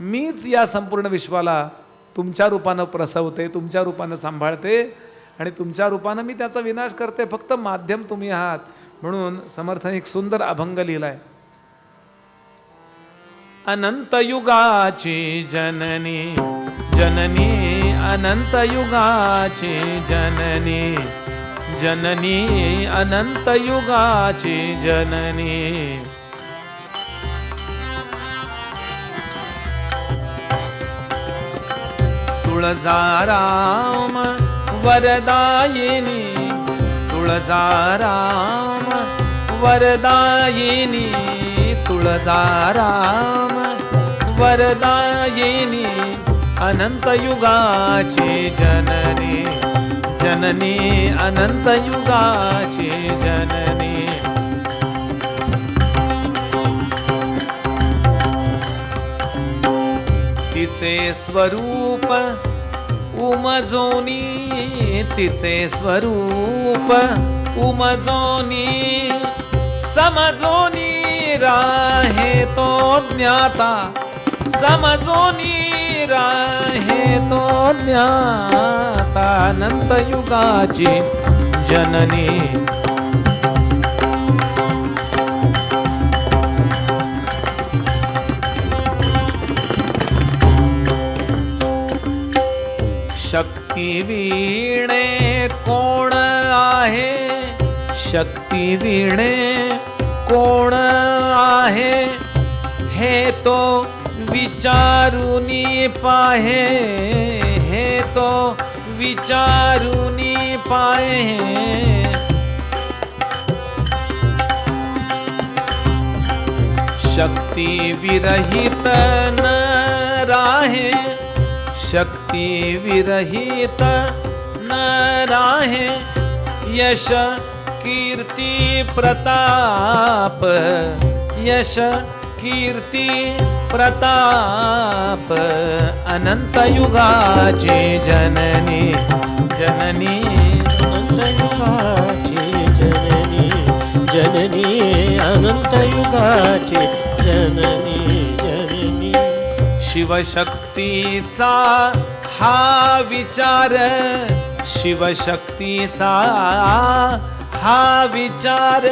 मीच या संपूर्ण विश्वाला तुमच्या रूपानं प्रसवते तुमच्या रूपानं सांभाळते आणि तुमच्या रूपानं मी त्याचा विनाश करते. फक्त माध्यम तुम्ही आहात. म्हणून समर्थन एक सुंदर अभंग लिहिलाय. अनंत युगाची जननी जननी अनंत युगाची जननी जननी अनंत युगाची जननी. तुळजाराम वरदायिनी। तुळजाराम वरदायिनी। तुळजाराम वरदायिनी। अनंतयुगाची जननी। जननी अनंतयुगाची जननी। तिचे स्वरूप उमजोनी तिचे स्वरूप उमजोनी समजोनी राहे तो ज्ञाता समजोनी राहे तो ज्ञाता अनंत युगाची जननी. शक्ती वीणे कोण आहे? शक्ती वीणे कोण आहे? हे तो विचारुनी पाहे हे तो विचारुनी पाहे. शक्ती विरहित न राहे शक्ती विरहित राहे यश कीर्ती प्रताप यश कीर्ती प्रताप अनंत युगाची जननी जननी अनंतयुगाची जननी जननी अनंतयुगाची शिवशक्तीचा हा विचार शिवशक्तीचा हा विचार.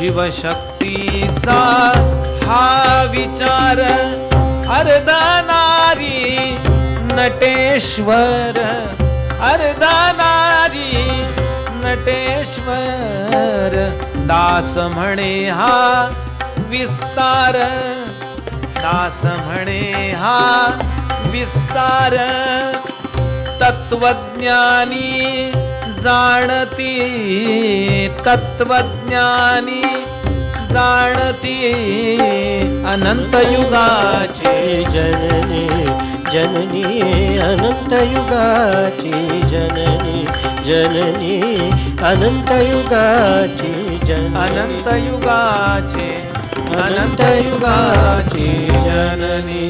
शिवशक्तीचा हा विचार अर्धनारी नटेश्वर अर्धनारी नटेश्वर. दास म्हणे हा विस्तार दास म्हणे हा विस्तार. तत्वज्ञानी जाणती तत्वज्ञानी जाणती अनंत युगाची जननी जननी अनंतयुगाची जननी जननी अनंतयुगाची जननी। अनंत युगाची अनंत युगाची जननी।